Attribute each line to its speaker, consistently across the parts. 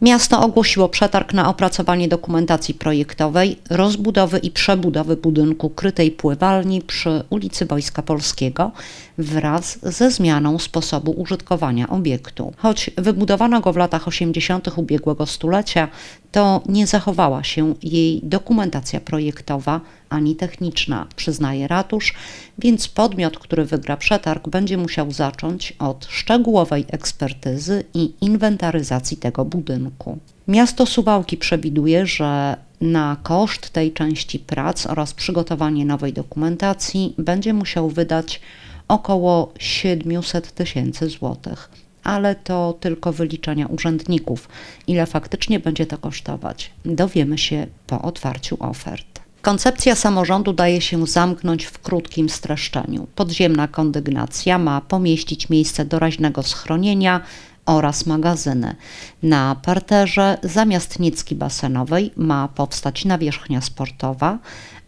Speaker 1: Miasto ogłosiło przetarg na opracowanie dokumentacji projektowej rozbudowy i przebudowy budynku krytej pływalni przy ulicy Wojska Polskiego wraz ze zmianą sposobu użytkowania obiektu. Choć wybudowano go w latach 80. ubiegłego stulecia, to nie zachowała się jej dokumentacja projektowa ani techniczna, przyznaje ratusz, więc podmiot, który wygra przetarg, będzie musiał zacząć od szczegółowej ekspertyzy i inwentaryzacji tego budynku. Miasto Suwałki przewiduje, że na koszt tej części prac oraz przygotowanie nowej dokumentacji będzie musiał wydać około 700 tysięcy złotych. Ale to tylko wyliczenia urzędników. Ile faktycznie będzie to kosztować, dowiemy się po otwarciu ofert. Koncepcja samorządu daje się zamknąć w krótkim streszczeniu. Podziemna kondygnacja ma pomieścić miejsce doraźnego schronienia oraz magazyny. Na parterze zamiast niecki basenowej ma powstać nawierzchnia sportowa,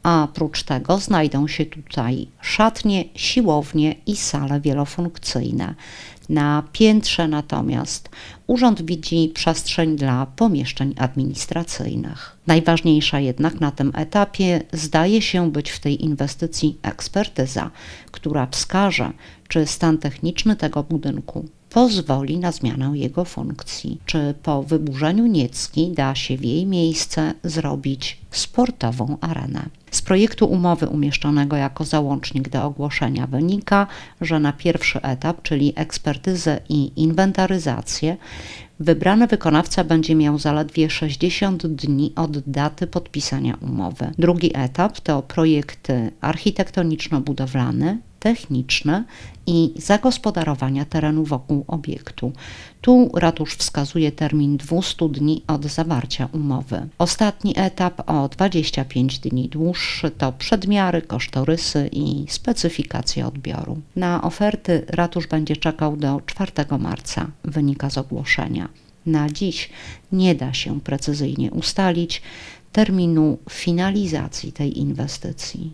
Speaker 1: a prócz tego znajdą się tutaj szatnie, siłownie i sale wielofunkcyjne. Na piętrze natomiast urząd widzi przestrzeń dla pomieszczeń administracyjnych. Najważniejsza jednak na tym etapie zdaje się być w tej inwestycji ekspertyza, która wskaże, czy stan techniczny tego budynku pozwoli na zmianę jego funkcji. Czy po wyburzeniu Niecki da się w jej miejsce zrobić sportową arenę? Z projektu umowy umieszczonego jako załącznik do ogłoszenia wynika, że na pierwszy etap, czyli ekspertyzę i inwentaryzację, wybrany wykonawca będzie miał zaledwie 60 dni od daty podpisania umowy. Drugi etap to projekty architektoniczno-budowlane, techniczne i zagospodarowania terenu wokół obiektu. Tu ratusz wskazuje termin 200 dni od zawarcia umowy. Ostatni etap o 25 dni dłuższy to przedmiary, kosztorysy i specyfikacje odbioru. Na oferty ratusz będzie czekał do 4 marca, wynika z ogłoszenia. Na dziś nie da się precyzyjnie ustalić terminu finalizacji tej inwestycji.